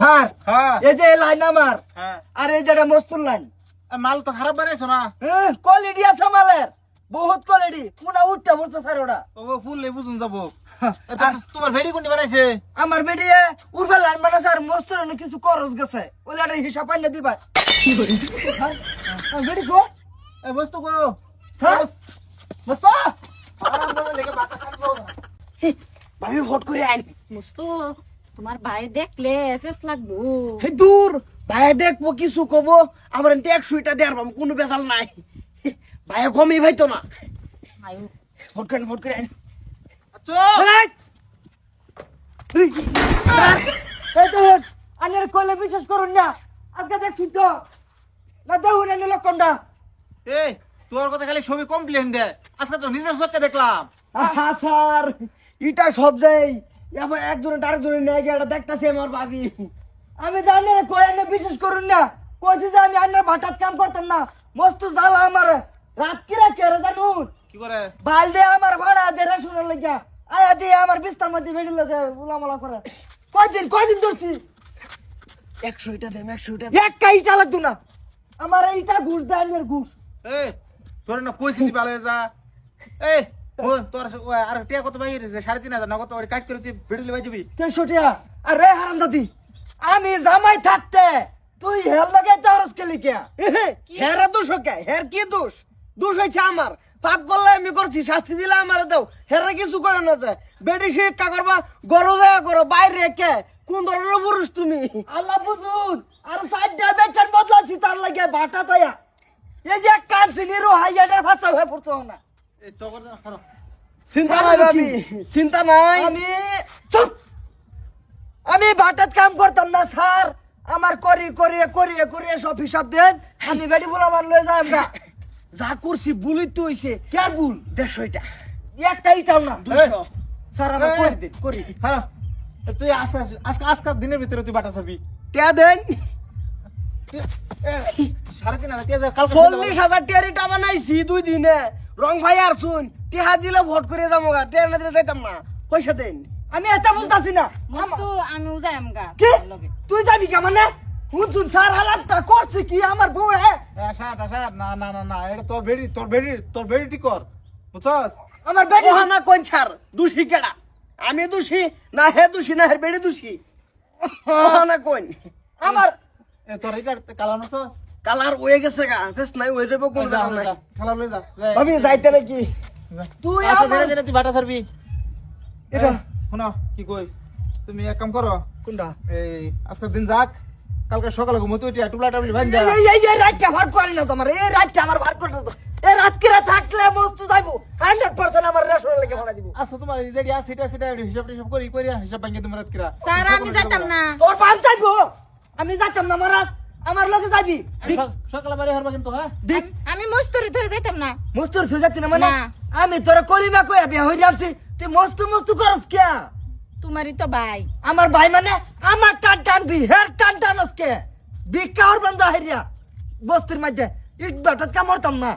Sir হ্যাঁ। এই যে এই লাইন আমার হ্যাঁ। আর এই যেটা মস্তুর লাইন মাল তো খারাপ বানাইছো না? কোয়ালিটি আছে মালের বহুত কোয়ালিটি কোনা উঠতে বলছে স্যার ওটা ও ফুল লে বুঝুন যাব। তোমার ভেড়ি কোনটি বানাইছে? আমার বেডিয়ে উর্বে লাইন মানে স্যার মস্তুর কিছু খরচ গেছে। ওলে একটা হিসাব পাইলে দিবা। বেডি কো এ বস্তু কো স্যার? বস্তু। করে ভাবি ভোট করে আইন। মুস্তু তোমার ভাই দেখলে ফেস লাগবো। হে দূর ভাই দেখব কিছু কব আমার এনতে এক সুইটা দেয়ার পাম কোনো বেজাল নাই। ভাই কমই ভাই তো না। আয়ু। ভোট করে ভোট করে আচ্ছা। আনের কলে বিশ্বাস করুন না। আজকে দেখছি তো। না দেখুন এনে লক্ষণটা এই তোর কথা খালি ছবি কমপ্লেন দে। আজকে তো নিজের চোখে দেখলাম। আহা স্যার ইটা সব যাই এবার একজনে আরেকজনে নিয়ে গিয়ে এটা দেখতেছি আমার ভাবি আমি জানি না কই এনে বিশ্বাস করুন না। কইছি যে আমি আন্নার ভাটাত কাম করতাম না। মস্ত জ্বালা আমার। রাত কি রাখে রে জানুন কি করে? বাল দিয়ে আমার ভাড়া দে রেশনের লাগিয়া আয়া দিয়ে আমার বিস্তার মধ্যে বেড়ি লাগে উলামালা করে। কয়দিন কয়দিন ধরছি? একশো ইটা দেম একশো ইটা একটা ইটা লাগতো না। আমার এইটা ঘুষ দেয় আন্নার ঘুষ। এই তোর না কইছি দিবা লয়ে যা। এই তোর ও, আর টিয়া কত বাইরে সাড়ে তিন হাজার না কত কাট করে তুই ভিডিও লেবাই যাবি তেষট্টিয়া আরে হারাম দাদি আমি জামাই থাকতে তুই হের লগে তারস কে? লিখিয়া হের দোষ কে হের কি দোষ? দোষ হয়েছে আমার। পাপ করলে আমি করছি শাস্তি দিলে আমার দাও। হেরে কিছু করে না যায় বেটি শিক্ষা করবা গরু যায় করো বাইরে কে? কোন ধরনের পুরুষ তুমি? আল্লাহ বুঝুন। আর সাইডটা বেচন বদলাছি তার লাগে বাটা তাইয়া এই যে কানছি নিরু হাইয়াটার ভাষা হয়ে পড়ছো না চিন্তা নাই ভাবি চিন্তা নাই। আমি চুপ। আমি বাটাত কাম করতাম না স্যার। আমার করি করিয়ে করিয়ে করিয়ে সব হিসাব দেন। আমি বেটি বলাবার লয়ে যাই আমরা। যা করছি ভুলই তো হইছে। কে ভুল? দেড়শো এটা। একটা ইটাও না। দুশো স্যার আমি। করে দিন করি তুই আজকে আজকে আজকে দিনের ভিতরে তুই বাটা ছাড়বি। কে দেন। সাড়ে তিন হাজার টিয়া চল্লিশ হাজার বানাইছি দুই দিনে। রং ভাই আর শুন টিহা দিলে ভোট করে যাব গা টিয়া না দিলে যাইতাম না। পয়সা দেন। আমি এটা বুঝতেছি না। আমার- মুস্তু আমিও যাই আমগা তুই যাবি কে মানে? শুনছুন স্যার হালাতটা করছে কি আমার বউ হ্যাঁ? আসাদ আসাদ না না না না এটা তোর বেড়ি তোর বেড়ি তোর বেড়িটি কর। বুঝছস? আমার বেটি হানা কোন ছাড় দোষী কেডা? আমি দোষী না হে দোষী না হে বেড়ি দোষী। হানা কোন? আমার এ তোর এটা কালার হয়ে গেছে গা ফেস নাই হয়ে যাব কোন যা নাই খেলা লই যা ভাবি যাইতে নাকি? তুই আচ্ছা আমার- ধীরে ধীরে তুই বাটা ছাড়বি। এটা? শোনো কি কই? তুমি এক কাম করো। কোনটা? এই আজকের দিন যাক কালকে সকালে ঘুমো তুই টাবলি ভাঙ যা এই এই এই রাতটা ভার করে না তোমার এই রাতটা আমার ভার করে না তো। এই রাত কিরা থাকলে মস্ত যাইবো হান্ড্রেড পার্সেন্ট আমার রেশনের লেগে ভাড়া দিব। আচ্ছা তোমার এই যেটি আছে এটা সেটা হিসাব টিসাব করি করি হিসাব ভাঙে তোমার রাত কিরা। স্যার আমি যাইতাম না। তোর পান চাইব আমি যাইতাম না মহারাজ আমার লগে যাবি। সক- সকালে বাড়ি হারবা কিন্তু হ্যাঁ? আমি- মস্তুরি ধরে যাইতাম না। মস্তুর ধরে যাচ্ছি না মানে? না। আমি তোরা করিবা কই বিয়া হইরে যাচ্ছি তুই মস্তু মস্তু করস কে? তোমারই তো ভাই। আমার ভাই মানে আমার টান বি হের টান টানস কে বিকার বন্ধ হইরা বস্তির মধ্যে ইট বাটাত কামড়তাম না।